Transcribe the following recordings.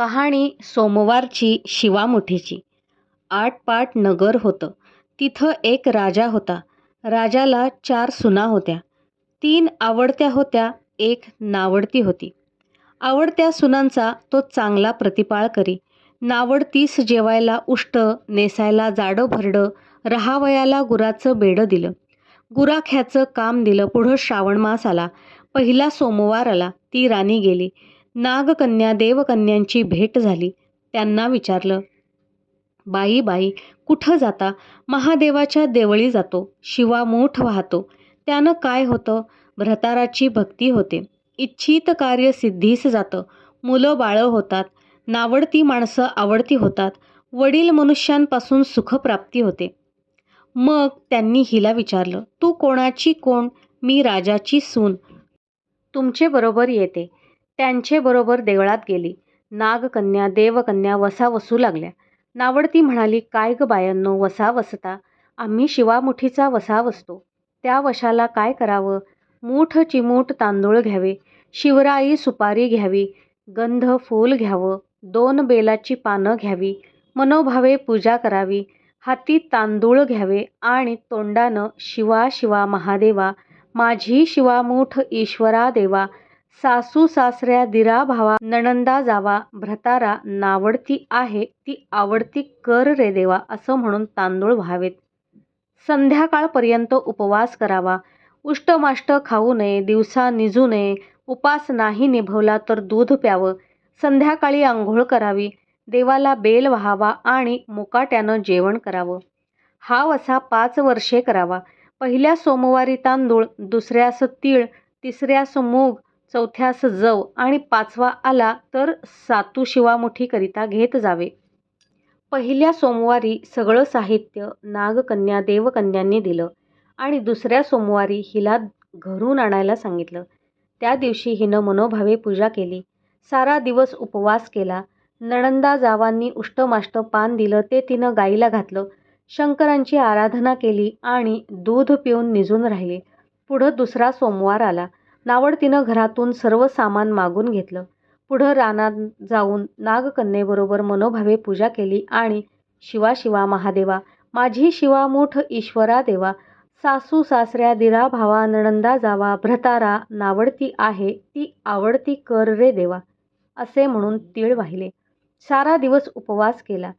कहाणी सोमवारची शिवामुठीची. आटपाट नगर होतं. तिथं एक राजा होता. राजाला चार सुना होत्या. तीन आवडत्या होत्या एक नावडती होती. आवडत्या सुनांचा तो चांगला प्रतिपाळ करी. नावडतीस जेवायला उष्ट नेसायला जाडं भरडं रहावयाला गुराचं बेडं दिलं. गुराख्याचं काम दिलं. पुढं श्रावण मास आला. पहिला सोमवार आला. ती राणी गेली. नागकन्या देवकन्यांची भेट झाली. त्यांना विचारलं बाई बाई कुठं जाता? महादेवाच्या देवळी जातो शिवा मोठ वाहतो. त्यानं काय होतं? भ्रताराची भक्ती होते. इच्छित कार्य सिद्धीस जातं. मुलं बाळं होतात. नावडती माणसं आवडती होतात. वडील मनुष्यांपासून सुखप्राप्ती होते. मग त्यांनी हिला विचारलं तू कोणाची कोण? मी राजाची सून. तुमचे बरोबर येते. त्यांचेबरोबर देवळात गेली. नागकन्या देवकन्या वसा वसू लागल्या. नावडती म्हणाली काय ग बायांनो वसा वसता आम्ही शिवामुठीचा वसा वसतो त्या वशाला काय करावं? मूठ चिमूट तांदूळ घ्यावे. शिवराई सुपारी घ्यावी. गंध फूल घ्यावं. दोन बेलाची पानं घ्यावी. मनोभावे पूजा करावी. हाती तांदूळ घ्यावे आणि तोंडानं शिवा शिवा महादेवा माझी शिवामूठ ईश्वरा देवा सासू सासऱ्या दिरा भावा नणंदा जावा भ्रतारा नावडती आहे ती आवडती कर रे देवा असं म्हणून तांदूळ व्हावेत. संध्याकाळपर्यंत उपवास करावा. उष्टमाष्ट खाऊ नये दिवसा निजू नये उपास नाही निभवला तर दूध प्यावं. संध्याकाळी आंघोळ करावी. देवाला बेल व्हावा आणि मुकाट्यानं जेवण करावं. हा वसा पाच वर्षे करावा. पहिल्या सोमवारी तांदूळ दुसऱ्यास तीळ तिसऱ्यास मूग चौथ्यास जव आणि पाचवा आला तर सातू शिवामुठीकरिता घेत जावे. पहिल्या सोमवारी सगळं साहित्य नागकन्या देवकन्यांनी दिलं आणि दुसऱ्या सोमवारी हिला घरून आणायला सांगितलं. त्या दिवशी हिनं मनोभावे पूजा केली. सारा दिवस उपवास केला. नणंदा जावांनी उष्टमाष्ट पान दिलं ते तिनं गाईला घातलं. शंकरांची आराधना केली आणि दूध पिऊन निजून राहिले. पुढं दुसरा सोमवार आला. नावडतीनं घरातून सर्व सामान मागून घेतलं. पुढं रानात जाऊन नागकन्येबरोबर मनोभावे पूजा केली आणि शिवा शिवा महादेवा माझी शिवा मोठ ईश्वरा देवा सासू सासऱ्या दिरा भावा नणंदा जावा भ्रतारा नावडती आहे ती आवडती कर रे देवा असे म्हणून तीळ वाहिले. सारा दिवस उपवास केला.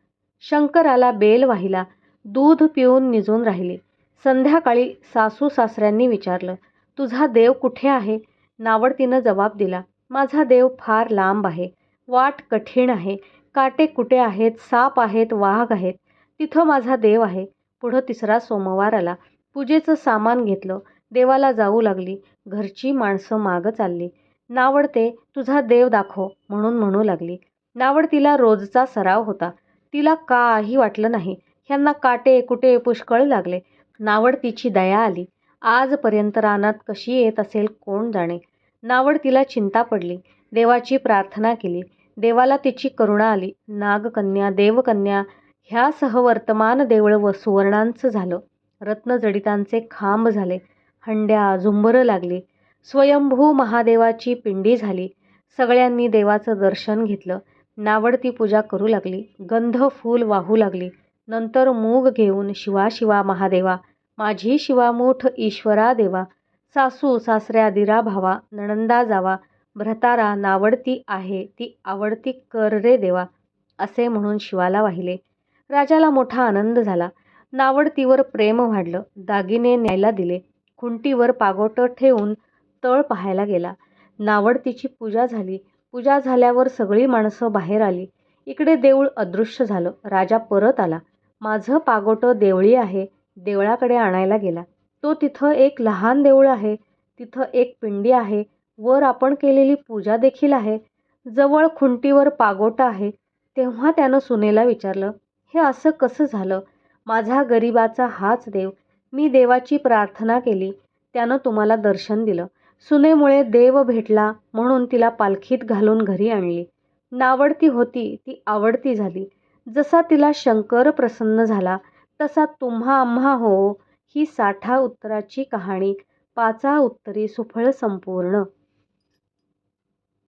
शंकराला बेल वाहिला. दूध पिऊन निजून राहिले. संध्याकाळी सासू सासऱ्यांनी विचारलं तुझा देव कुठे आहे? नावडतीनं जबाब दिला माझा देव फार लांब आहे वाट कठीण आहे काटे कुटे आहेत साप आहेत वाघ आहेत तिथं माझा देव आहे. पुढं तिसरा सोमवार आला पूजेचं सामान घेतलं देवाला जाऊ लागली घरची माणसं मागं चालली. नावडते तुझा देव दाखव म्हणून म्हणू लागली. नावडतीला रोजचा सराव होता. तिला काही वाटलं नाही. ह्यांना काटे कुटे पुष्कळ लागले. नावडतीची दया आली. आजपर्यंत रानात कशी येत असेल कोण जाणे? नावड तिला चिंता पडली. देवाची प्रार्थना केली. देवाला तिची करुणा आली. नागकन्या देवकन्या ह्यासह वर्तमान देवळ व सुवर्णांचं झालं. रत्नजडितांचे खांब झाले. हंड्या झुंबरं लागली. स्वयंभू महादेवाची पिंडी झाली. सगळ्यांनी देवाचं दर्शन घेतलं. नावडती पूजा करू लागली. गंध फूल वाहू लागली. नंतर मूग घेऊन शिवा शिवा महादेवा माझी शिवा मोठ ईश्वरा देवा सासू सासऱ्या दिरा भावा नणंदा जावा भ्रतारा नावडती आहे ती आवडती कर रे देवा असे म्हणून शिवाला वाहिले. राजाला मोठा आनंद झाला. नावडतीवर प्रेम वाढलं. दागिने न्यायला दिले. खुंटीवर पागोटं ठेवून तळ पाहायला गेला. नावडतीची पूजा झाली. पूजा झाल्यावर सगळी माणसं बाहेर आली. इकडे देऊळ अदृश्य झालं. राजा परत आला. माझं पागोटं देवळी आहे. देवळाकडे आणायला गेला. तो तिथं एक लहान देऊळ आहे. तिथं एक पिंडी आहे. वर आपण केलेली पूजा देखील आहे. जवळ खुंटीवर पागोटा आहे. तेव्हा त्यानं सुनेला विचारलं हे असं कसं झालं? माझा गरिबाचा हाच देव. मी देवाची प्रार्थना केली. त्यानं तुम्हाला दर्शन दिलं. सुनेमुळे देव भेटला म्हणून तिला पालखीत घालून घरी आणली. नावडती होती ती आवडती झाली. जसा तिला शंकर प्रसन्न झाला तसा तुम्हा आम्हा हो ही साठा उत्तराची कहाणी. पाचा उत्तरी सुफळ संपूर्ण.